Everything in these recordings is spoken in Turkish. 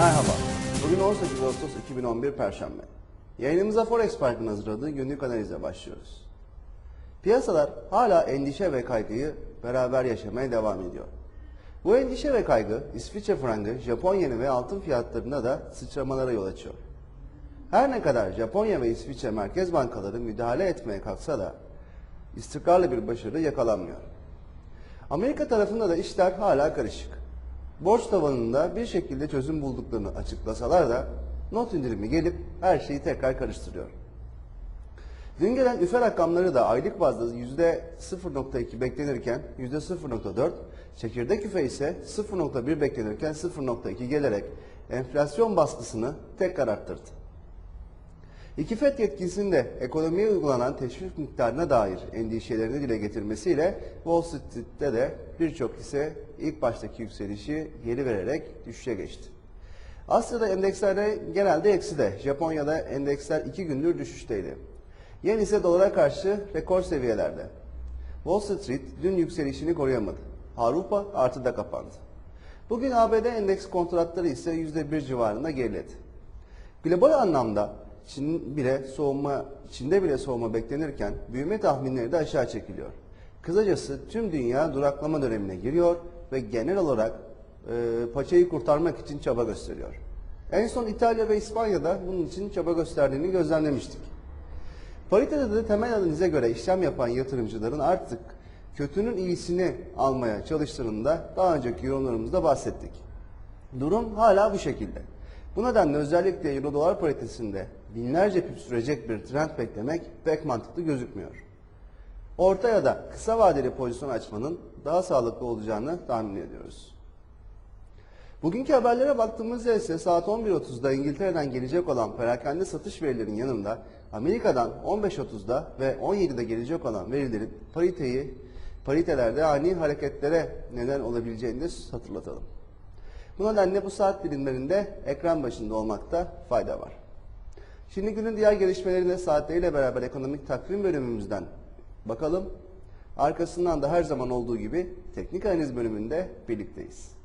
Merhaba. Bugün 18 Ağustos 2011 Perşembe. Yayınımıza Forex Park'ın hazırladığı günlük analize başlıyoruz. Piyasalar hala endişe ve kaygıyı beraber yaşamaya devam ediyor. Bu endişe ve kaygı İsviçre frangı, Japon yeni ve altın fiyatlarında da sıçramalara yol açıyor. Her ne kadar Japonya ve İsviçre merkez bankaları müdahale etmeye kalksa da istikrarlı bir başarı yakalanmıyor. Amerika tarafında da işler hala karışık. Borç tavanında bir şekilde çözüm bulduklarını açıklasalar da not indirimi gelip her şeyi tekrar karıştırıyor. Dün gelen üfe rakamları da aylık bazda %0.2 beklenirken %0.4, çekirdek üfe ise 0.1 beklenirken 0.2 gelerek enflasyon baskısını tekrar arttırdı. İki FED yetkilisinin ekonomiye uygulanan teşvik miktarına dair endişelerini dile getirmesiyle Wall Street'te de birçok hisse ilk baştaki yükselişi geri vererek düşüşe geçti. Asya'da endekslerde genelde ekside. Japonya'da endeksler iki gündür düşüşteydi. Yen ise dolara karşı rekor seviyelerde. Wall Street dün yükselişini koruyamadı. Avrupa artıda kapandı. Bugün ABD endeks kontratları ise %1 civarında geriledi. Global anlamda Çin bile soğuma, Çin'de bile soğuma beklenirken büyüme tahminleri de aşağı çekiliyor. Kısacası tüm dünya duraklama dönemine giriyor ve genel olarak e, paçayı kurtarmak için çaba gösteriyor. En son İtalya ve İspanya'da bunun için çaba gösterdiğini gözlemlemiştik. Paritede de temel analize göre işlem yapan yatırımcıların artık kötünün iyisini almaya çalıştığını da daha önceki yorumlarımızda bahsettik. Durum hala bu şekilde. Bu nedenle özellikle Euro dolar paritesinde binlerce pip sürecek bir trend beklemek pek mantıklı gözükmüyor. Orta ya da kısa vadeli pozisyon açmanın daha sağlıklı olacağını tahmin ediyoruz. Bugünkü haberlere baktığımızda ise saat 11.30'da İngiltere'den gelecek olan perakende satış verilerinin yanında Amerika'dan 15.30'da ve 17'de gelecek olan verilerin pariteyi paritelerde ani hareketlere neden olabileceğini de hatırlatalım. Bu nedenle bu saat dilimlerinde ekran başında olmakta fayda var. Şimdi günün diğer gelişmelerine saatleriyle beraber ekonomik takvim bölümümüzden bakalım. Arkasından da her zaman olduğu gibi teknik analiz bölümünde birlikteyiz.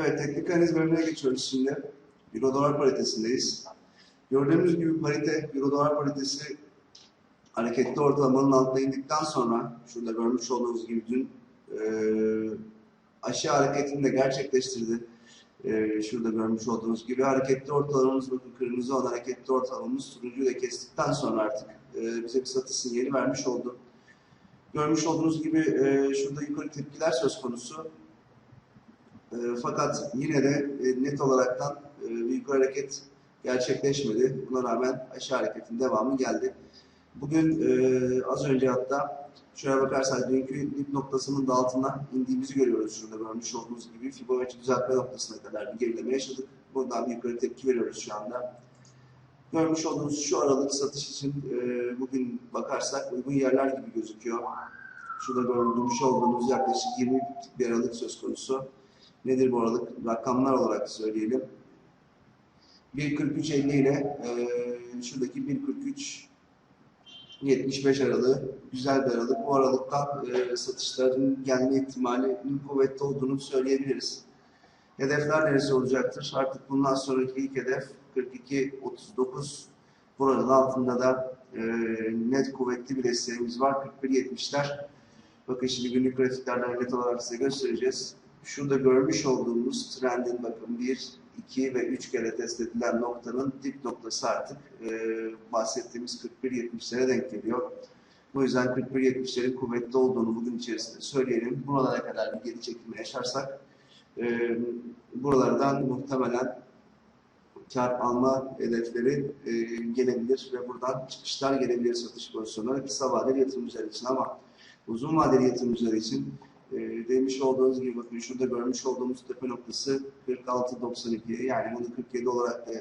Evet, teknik analiz bölümüne geçiyoruz şimdi. Euro dolar paritesindeyiz. Gördüğümüz gibi parite, Euro dolar paritesi hareketli ortalamanın altına indikten sonra, şurada görmüş olduğunuz gibi dün e, aşağı hareketini de gerçekleştirdi. E, şurada görmüş olduğunuz gibi hareketli ortalamamız, bakın kırmızı olan hareketli ortalamamız turuncuyu da kestikten sonra artık e, bize bir satış sinyali vermiş oldu. Görmüş olduğunuz gibi e, şurada yukarı tepkiler söz konusu. E, fakat yine de e, net olaraktan e, bir yukarı hareket gerçekleşmedi. Buna rağmen aşağı hareketin devamı geldi. Bugün e, az önce hatta şuraya bakarsak dünkü dip noktasının da altına indiğimizi görüyoruz. Şurada görmüş olduğunuz gibi Fibonacci düzeltme noktasına kadar bir gerileme yaşadık. Buradan bir yukarı tepki veriyoruz şu anda. Görmüş olduğunuz şu aralık satış için e, bugün bakarsak uygun yerler gibi gözüküyor. Şurada görmüş olduğunuz yaklaşık 20 bir aralık söz konusu. Nedir bu aralık? Rakamlar olarak söyleyelim. 1.43.50 ile e, şuradaki 1.43 75 aralığı güzel bir aralık. Bu aralıktan e, satışların gelme ihtimalinin kuvvetli olduğunu söyleyebiliriz. Hedefler neresi olacaktır? Artık bundan sonraki ilk hedef 42.39. Buranın altında da e, net kuvvetli bir desteğimiz var. 41.70'ler. Bakın şimdi günlük grafiklerden net olarak size göstereceğiz şurada görmüş olduğumuz trendin bakın 1, 2 ve 3 kere test edilen noktanın dip noktası artık e, bahsettiğimiz 41-70'lere denk geliyor. Bu yüzden 41-70'lerin kuvvetli olduğunu bugün içerisinde söyleyelim. Buralara kadar bir geri çekilme yaşarsak e, buralardan muhtemelen kar alma hedefleri e, gelebilir ve buradan çıkışlar gelebilir satış pozisyonları kısa vadeli yatırımcılar için ama uzun vadeli yatırımcılar için e, demiş olduğunuz gibi bakın şurada görmüş olduğumuz tepe noktası 46.92 yani bunu 47 olarak da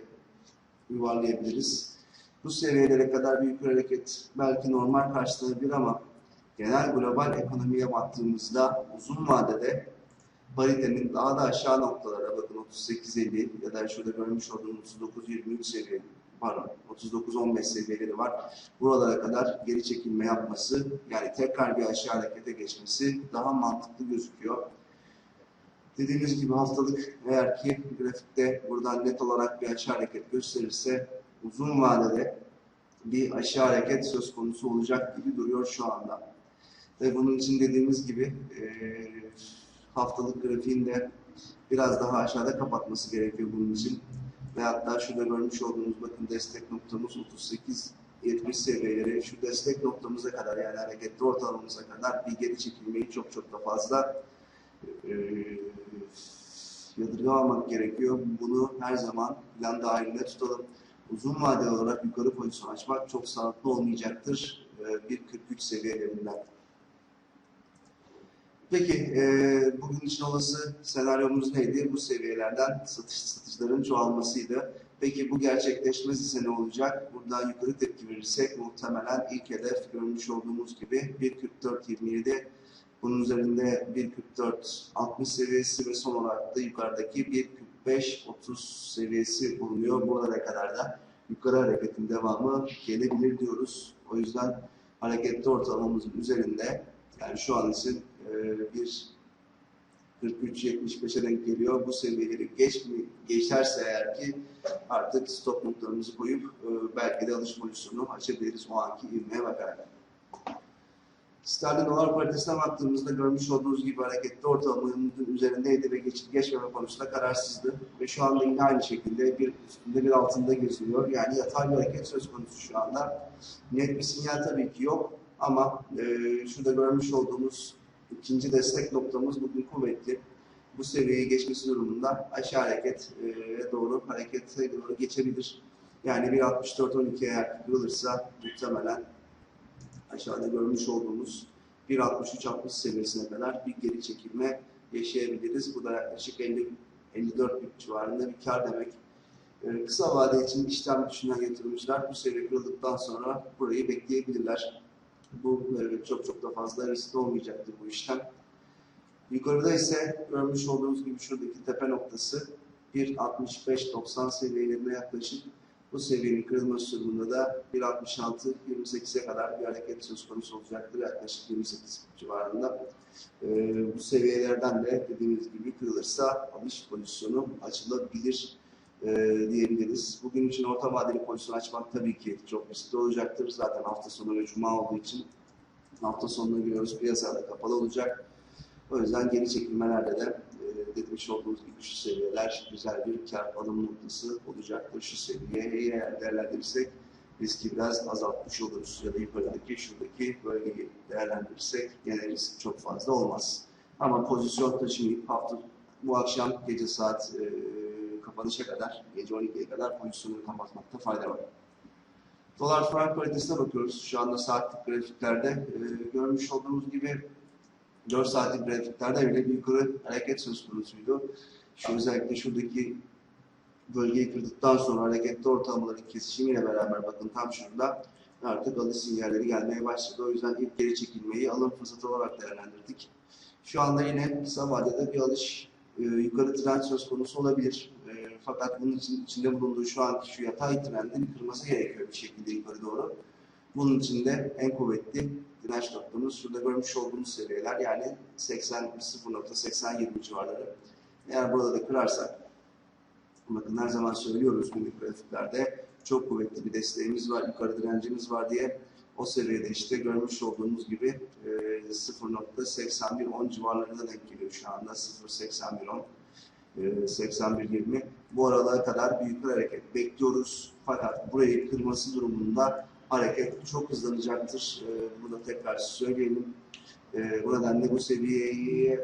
yuvarlayabiliriz. Bu seviyelere kadar bir yukarı hareket belki normal karşılanabilir ama genel global ekonomiye baktığımızda uzun vadede paritenin daha da aşağı noktalara bakın 38.50 ya da şurada görmüş olduğunuz 39.23 seviye pardon 39.15 seviyeleri var. Buralara kadar geri çekilme yapması yani tekrar bir aşağı harekete geçmesi daha mantıklı gözüküyor. Dediğimiz gibi haftalık eğer ki grafikte buradan net olarak bir aşağı hareket gösterirse uzun vadede bir aşağı hareket söz konusu olacak gibi duruyor şu anda. Ve bunun için dediğimiz gibi haftalık grafiğinde biraz daha aşağıda kapatması gerekiyor bunun için. Ve hatta şurada görmüş olduğunuz bakın destek noktamız 38 70 seviyeleri şu destek noktamıza kadar yani hareketli ortalamamıza kadar bir geri çekilmeyi çok çok da fazla e, yadırgamamak gerekiyor. Bunu her zaman plan dahilinde tutalım. Uzun vadeli olarak yukarı pozisyon açmak çok sağlıklı olmayacaktır. E, 1.43 seviyelerinden. Peki e, bugün için olası senaryomuz neydi? Bu seviyelerden satış satışların çoğalmasıydı. Peki bu gerçekleşmez ise ne olacak? Buradan yukarı tepki verirsek muhtemelen ilk hedef görmüş olduğumuz gibi 1.44.27 bunun üzerinde 1.44.60 seviyesi ve son olarak da yukarıdaki 1.45.30 seviyesi bulunuyor. Buralara kadar da yukarı hareketin devamı gelebilir diyoruz. O yüzden hareketli ortalamamızın üzerinde yani şu an için bir 43-75'e denk geliyor. Bu seviyeleri geç mi, geçerse eğer ki artık stop noktalarımızı koyup e, belki de alış pozisyonu açabiliriz o anki ivmeye bakarak. Sterlin dolar paritesine baktığımızda görmüş olduğunuz gibi hareketli ortalamanın üzerindeydi ve geçip geçmeme konusunda kararsızdı. Ve şu anda yine aynı şekilde bir üstünde bir altında geziyor. Yani yatay bir hareket söz konusu şu anda. Net bir sinyal tabii ki yok ama e, şurada görmüş olduğumuz ikinci destek noktamız bugün kuvvetli. Bu seviyeyi geçmesi durumunda aşağı hareket e, doğru harekete doğru geçebilir. Yani bir 64-12 eğer kırılırsa muhtemelen aşağıda görmüş olduğumuz 1.63-60 seviyesine kadar bir geri çekilme yaşayabiliriz. Bu da yaklaşık 50 54 bit civarında bir kar demek. Ee, kısa vade için işlem düşünen yatırımcılar bu seviye kırıldıktan sonra burayı bekleyebilirler. Bu e, çok çok da fazla riskli olmayacaktır bu işlem. Yukarıda ise görmüş olduğunuz gibi şuradaki tepe noktası 1.65-90 seviyelerine yaklaşık bu seviyenin kırılması durumunda da 1.66-28'e kadar bir hareket söz konusu olacaktır. Yaklaşık 28 civarında. Ee, bu seviyelerden de dediğimiz gibi kırılırsa alış pozisyonu açılabilir e, diyebiliriz. Bugün için orta vadeli pozisyon açmak tabii ki çok riskli olacaktır. Zaten hafta sonu ve cuma olduğu için hafta sonuna giriyoruz. Piyasada kapalı olacak. O yüzden geri çekilmelerde de e, demiş olduğumuz gibi şu seviyeler güzel bir kar alım noktası olacaktır. Şu seviyeyi eğer değerlendirirsek riski biraz azaltmış oluruz. Ya da yukarıdaki şuradaki bölgeyi değerlendirirsek gene risk çok fazla olmaz. Ama pozisyon taşımayıp hafta bu akşam gece saat e, kapanışa kadar, gece 12'ye kadar pozisyonu kapatmakta fayda var. Dolar frank paritesine bakıyoruz. Şu anda saatlik grafiklerde e, görmüş olduğumuz gibi 4 saatlik grafiklerde bile bir yukarı hareket söz konusuydu. Şu özellikle şuradaki bölgeyi kırdıktan sonra hareketli ortalamaların kesişimiyle beraber bakın tam şurada artık alış sinyalleri gelmeye başladı. O yüzden ilk geri çekilmeyi alım fırsatı olarak değerlendirdik. Şu anda yine kısa vadede bir alış e, yukarı trend söz konusu olabilir. Fakat bunun için içinde bulunduğu şu anki şu yatay trendin kırması gerekiyor bir şekilde yukarı doğru. Bunun için de en kuvvetli direnç noktamız şurada görmüş olduğumuz seviyeler yani 80 0.80-20 civarları. Eğer burada da kırarsak bakın her zaman söylüyoruz günlük grafiklerde çok kuvvetli bir desteğimiz var, yukarı direncimiz var diye o seviyede işte görmüş olduğumuz gibi e, 0.8110 civarlarına denk geliyor şu anda 0.8110 e, 81.20 bu aralara kadar bir yukarı hareket bekliyoruz fakat burayı kırması durumunda hareket çok hızlanacaktır. E, bunu da tekrar söyleyelim. E, bu nedenle bu seviyeyi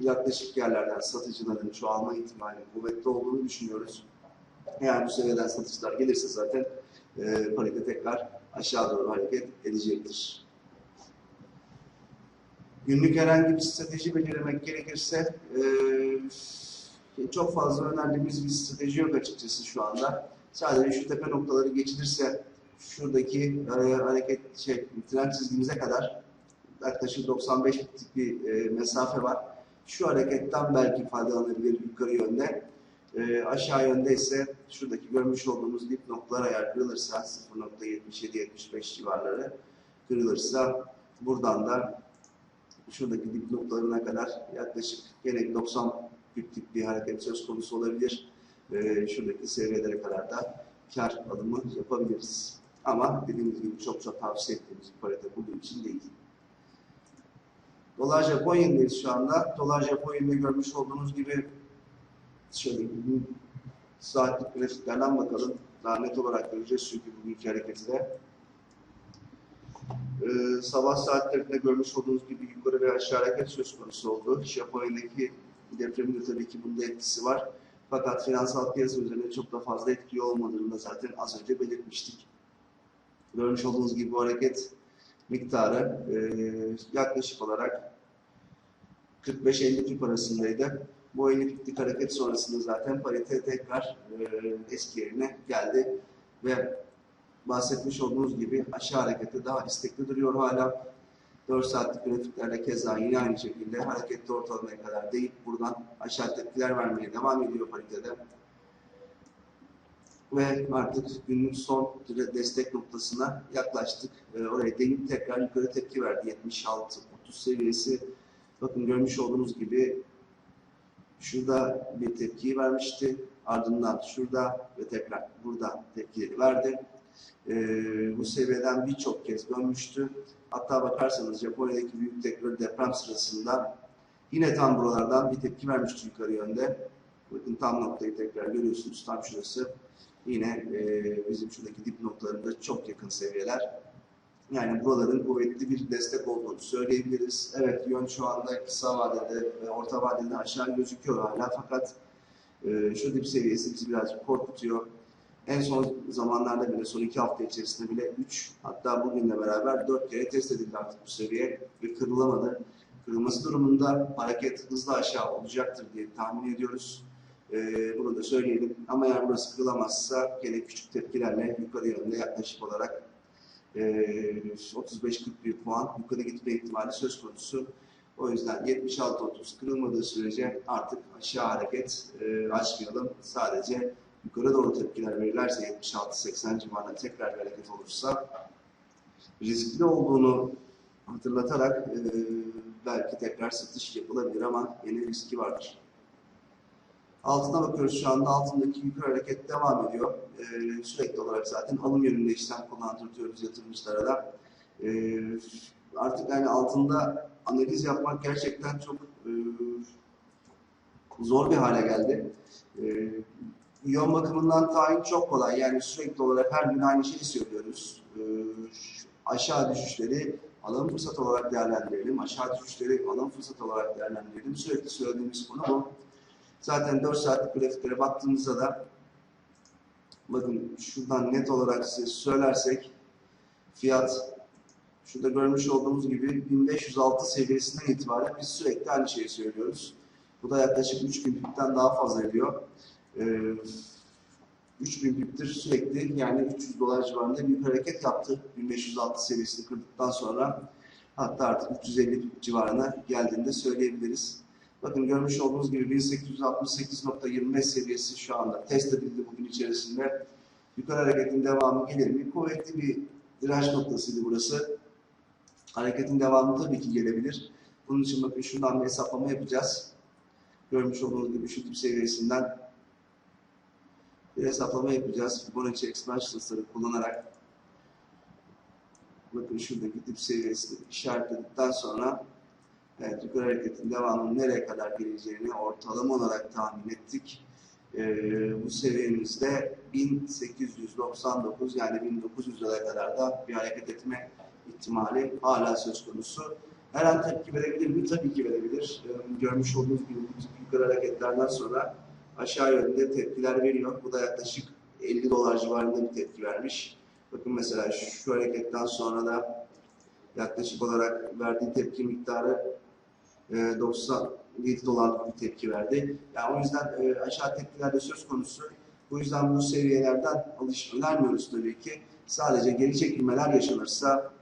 yaklaşık yerlerden satıcıların çoğalma ihtimalinin kuvvetli olduğunu düşünüyoruz. Eğer bu seviyeden satıcılar gelirse zaten e, parite tekrar aşağı doğru hareket edecektir. Günlük herhangi bir strateji belirlemek gerekirse e, çok fazla önerdiğimiz bir strateji yok açıkçası şu anda. Sadece şu tepe noktaları geçilirse şuradaki e, hareket şey trend çizgimize kadar yaklaşık 95 bitlik bir e, mesafe var. Şu hareketten belki faydalanabilir yukarı yönde. E, aşağı yönde ise şuradaki görmüş olduğumuz dip noktalar eğer kırılırsa 0.77-75 civarları kırılırsa buradan da şuradaki dip noktalarına kadar yaklaşık gene 90 piplik bir hareket söz konusu olabilir. E, şuradaki seviyelere kadar da kar alımı yapabiliriz. Ama dediğimiz gibi çok çok tavsiye ettiğimiz bir parite bugün için değil. Dolar Japon yenideyiz şu anda. Dolar Japon yenide görmüş olduğunuz gibi şöyle saatlik grafiklerden bakalım. Daha net olarak göreceğiz çünkü bugünkü hareketi de. Ee, sabah saatlerinde görmüş olduğunuz gibi yukarı ve aşağı hareket söz konusu oldu. Japonya'daki depremin de tabii ki bunda etkisi var. Fakat finansal piyasa üzerinde çok da fazla etkili olmadığını da zaten az önce belirtmiştik. Görmüş olduğunuz gibi bu hareket miktarı e, yaklaşık olarak 45-50 pip arasındaydı. Bu 50 piplik hareket sonrasında zaten parite tekrar e, eski yerine geldi ve bahsetmiş olduğunuz gibi aşağı harekette daha istekli duruyor hala. 4 saatlik grafiklerde keza yine aynı şekilde hareketli ortalamaya kadar deyip buradan aşağı tepkiler vermeye devam ediyor paritede. Ve artık günlük son destek noktasına yaklaştık. E, oraya değip tekrar yukarı tepki verdi. 76-30 seviyesi. Bakın görmüş olduğunuz gibi şurada bir tepkiyi vermişti. Ardından şurada ve tekrar burada tepki verdi. E, bu seviyeden birçok kez dönmüştü. Hatta bakarsanız Japonya'daki büyük tekrar deprem sırasında yine tam buralardan bir tepki vermişti yukarı yönde. Bakın tam noktayı tekrar görüyorsunuz. Tam şurası. Yine e, bizim şuradaki dip noktalarında çok yakın seviyeler. Yani buraların kuvvetli bir destek olduğunu söyleyebiliriz. Evet yön şu anda kısa vadede ve orta vadede aşağı gözüküyor hala fakat e, şu dip seviyesi bizi birazcık korkutuyor. En son zamanlarda bile son iki hafta içerisinde bile 3 hatta bugünle beraber 4 kere test edildi artık bu seviye ve kırılamadı. Kırılması durumunda hareket hızlı aşağı olacaktır diye tahmin ediyoruz. Ee, bunu da söyleyelim. Ama eğer burası kırılamazsa gene küçük tepkilerle yukarı yönde yaklaşık olarak e, 35-40 bir puan yukarı gitme ihtimali söz konusu. O yüzden 76-30 kırılmadığı sürece artık aşağı hareket e, açmayalım. Sadece yukarı doğru tepkiler verirlerse 76-80 civarında tekrar bir hareket olursa riskli olduğunu hatırlatarak e, belki tekrar satış yapılabilir ama yine riski vardır. Altına bakıyoruz şu anda. Altındaki yukarı hareket devam ediyor. Ee, sürekli olarak zaten alım yönünde işlem kullandırıyoruz yatırımcılara da. Ee, artık yani altında analiz yapmak gerçekten çok e, zor bir hale geldi. Ee, yön bakımından tayin çok kolay. Yani sürekli olarak her gün aynı şeyi söylüyoruz. Ee, aşağı düşüşleri alım fırsat olarak değerlendirelim. Aşağı düşüşleri alım fırsat olarak değerlendirelim. Sürekli söylediğimiz konu bu. Zaten 4 saatlik grafiklere baktığımızda da bakın şuradan net olarak size söylersek fiyat şurada görmüş olduğumuz gibi 1506 seviyesinden itibaren biz sürekli aynı şeyi söylüyoruz. Bu da yaklaşık 3000 pipten daha fazla ediyor. Ee, 3000 piptir sürekli yani 300 dolar civarında bir hareket yaptı. 1506 seviyesini kırdıktan sonra hatta artık 350 pip civarına geldiğinde söyleyebiliriz. Bakın görmüş olduğunuz gibi 1868.25 seviyesi şu anda test edildi bugün içerisinde. Yukarı hareketin devamı gelir mi? Kuvvetli bir direnç noktasıydı burası. Hareketin devamı tabii ki gelebilir. Bunun için bakın şuradan bir hesaplama yapacağız. Görmüş olduğunuz gibi şu tip seviyesinden bir hesaplama yapacağız. Fibonacci expansions'ları kullanarak bakın şuradaki dip seviyesini işaretledikten sonra Evet, yukarı hareketin devamının nereye kadar geleceğini ortalama olarak tahmin ettik. Ee, bu seviyemizde 1899 yani 1900 liraya kadar da bir hareket etme ihtimali hala söz konusu. Her an tepki verebilir mi? Tabii ki verebilir. Ee, Görmüş olduğunuz gibi yukarı hareketlerden sonra aşağı yönde tepkiler veriyor. Bu da yaklaşık 50 dolar civarında bir tepki vermiş. Bakın mesela şu hareketten sonra da yaklaşık olarak verdiği tepki miktarı e, 97 dolarlık bir tepki verdi. Yani o yüzden e, aşağı tepkiler de söz konusu. Bu yüzden bu seviyelerden alış önermiyoruz tabii ki. Sadece geri çekilmeler yaşanırsa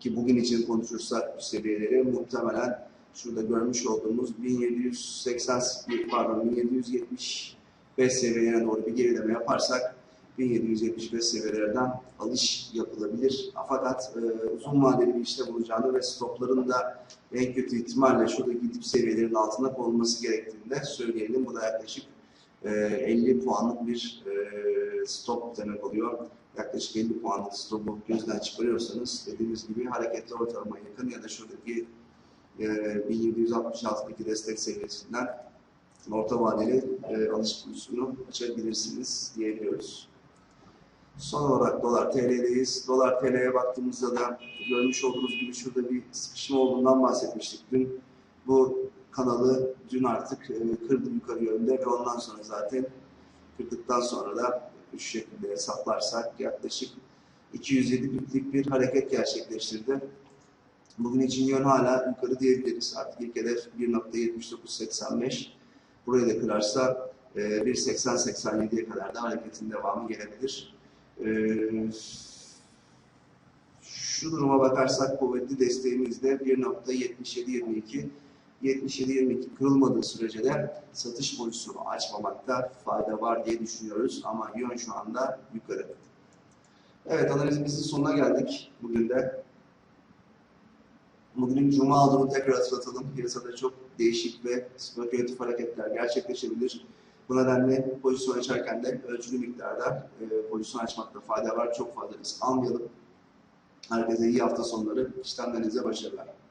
ki bugün için konuşursak bu seviyeleri muhtemelen şurada görmüş olduğumuz 1780 pardon 1775 seviyelerine doğru bir gerileme yaparsak 1775 seviyelerden alış yapılabilir. Fakat e, uzun vadeli bir işlem olacağını ve stopların da en kötü ihtimalle şuradaki dip seviyelerin altında konulması gerektiğini de söyleyelim. Bu da yaklaşık e, 50 puanlık bir e, stop demek oluyor. Yaklaşık 50 puanlık stopu gözden çıkarıyorsanız dediğimiz gibi hareketli ortalama yakın ya da şuradaki e, 1766'daki destek seviyesinden orta vadeli e, alış pozisyonu açabilirsiniz diyebiliyoruz. Son olarak dolar TL'deyiz. Dolar TL'ye baktığımızda da görmüş olduğunuz gibi şurada bir sıkışma olduğundan bahsetmiştik dün. Bu kanalı dün artık e, kırdı yukarı yönde ve ondan sonra zaten kırdıktan sonra da şu şekilde hesaplarsak yaklaşık 207 biplik bir hareket gerçekleştirdi. Bugün için yön hala yukarı diyebiliriz. Artık ilk hedef 1.7985. Burayı da kırarsa e, 1.80-87'ye kadar da hareketin devamı gelebilir. E, şu duruma bakarsak kuvvetli desteğimiz de 1.7722 77-22 kırılmadığı sürece de satış pozisyonu açmamakta fayda var diye düşünüyoruz ama yön şu anda yukarı. Evet analizimizin sonuna geldik bugün de. Bugünün cuma olduğunu tekrar hatırlatalım. Piyasada çok değişik ve spekülatif hareketler gerçekleşebilir. Bu nedenle pozisyon açarken de ölçülü miktarda e, pozisyon açmakta fayda var. Çok fazla risk almayalım. Herkese iyi hafta sonları. İşlemlerinize başarılar.